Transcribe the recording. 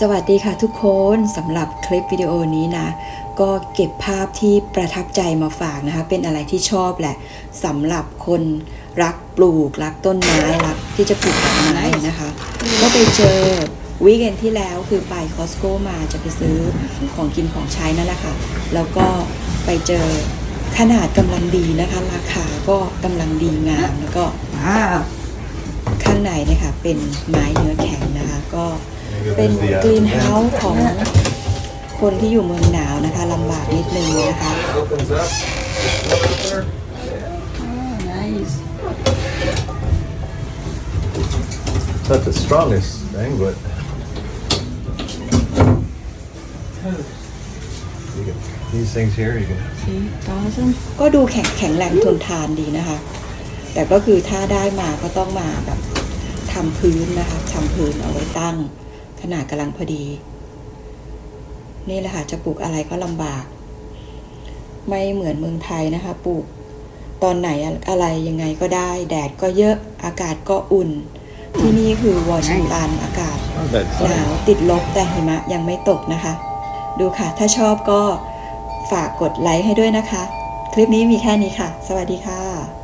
สวัสดีค่ะทุกคนสำหรับคลิปวิดีโอนี้นะ ก็เก็บภาพที่ประทับใจมาฝากนะคะ เป็นอะไรที่ชอบแหละสำหรับคนรักปลูก รักต้นไม้รักที่จะปลูกดอกไม้นะคะ ก็ไปเจอวีคเอนที่แล้วคือไปคอสโก้มาจะไปซื้อของกินของใช้นั่นแหละค่ะ แล้วก็ไปเจอขนาดกำลังดีนะคะ ราคาก็กำลังดีงามแล้วก็ว้าวข้างในเนี่ยค่ะเป็นไม้เนื้อแข็งนะคะก็ เป็นกรีนเฮาส์ของคนที่อยู่เมืองหนาวนะคะลำบากนิดนึงนะคะ Opens up. อ๋อ nice It's not the strongest thing, but you can, these things here, you can 4,000ก็ดูแข็งแข็งแรงทนทานดีนะคะ แต่ก็คือถ้าได้มาก็ต้องมาแบบทำพื้นนะคะทำพื้นเอาไว้ตั้ง ขนาดกำลังพอดี นี่แหละค่ะจะปลูกอะไรก็ลำบาก ไม่เหมือนเมืองไทยนะคะ ปลูกตอนไหนอะไรยังไงก็ได้ แดดก็เยอะอากาศก็อุ่น ที่นี่คือวอชิงตันอากาศหนาวติดลบแต่หิมะยังไม่ตกนะคะ ดูค่ะ ถ้าชอบก็ฝากกดไลค์ให้ด้วยนะคะ คลิปนี้มีแค่นี้ค่ะ สวัสดีค่ะ